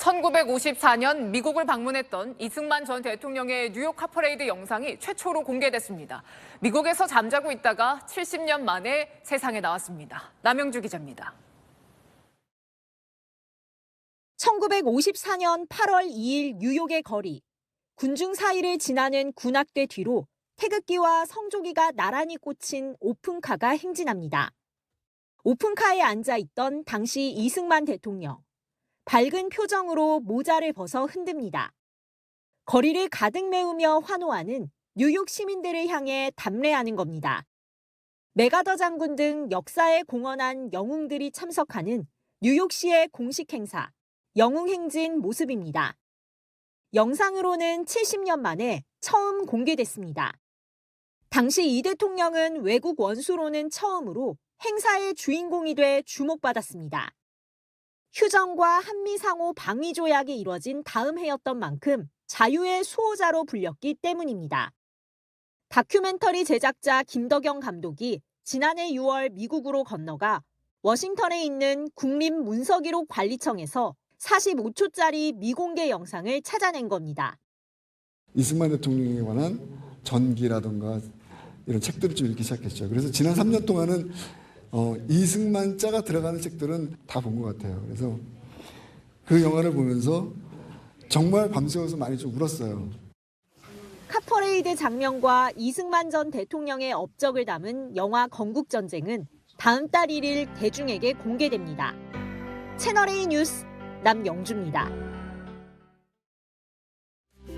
1954년 미국을 방문했던 이승만 전 대통령의 뉴욕 카퍼레이드 영상이 최초로 공개됐습니다. 미국에서 잠자고 있다가 70년 만에 세상에 나왔습니다. 남영주 기자입니다. 1954년 8월 2일 뉴욕의 거리. 군중 사이를 지나는 군악대 뒤로 태극기와 성조기가 나란히 꽂힌 오픈카가 행진합니다. 오픈카에 앉아 있던 당시 이승만 대통령. 밝은 표정으로 모자를 벗어 흔듭니다. 거리를 가득 메우며 환호하는 뉴욕 시민들을 향해 담례하는 겁니다. 메가더 장군 등 역사에 공헌한 영웅들이 참석하는 뉴욕시의 공식 행사, 영웅행진 모습입니다. 영상으로는 70년 만에 처음 공개됐습니다. 당시 이 대통령은 외국 원수로는 처음으로 행사의 주인공이 돼 주목받았습니다. 휴전과 한미 상호 방위 조약이 이뤄진 다음 해였던 만큼 자유의 수호자로 불렸기 때문입니다. 다큐멘터리 제작자 김덕영 감독이 지난해 6월 미국으로 건너가 워싱턴에 있는 국립문서기록 관리청에서 45초짜리 미공개 영상을 찾아낸 겁니다. 이승만 대통령에 관한 전기라든가 이런 책들을 좀 읽기 시작했죠. 그래서 지난 3년 동안은 어, 이승만 자가 들어가는 책들은 다 본 것 같아요. 그래서 그 영화를 보면서 정말 밤새워서 많이 좀 울었어요. 카퍼레이드 장면과 이승만 전 대통령의 업적을 담은 영화 건국전쟁은 다음 달 1일 대중에게 공개됩니다. 채널A 뉴스 남영주입니다.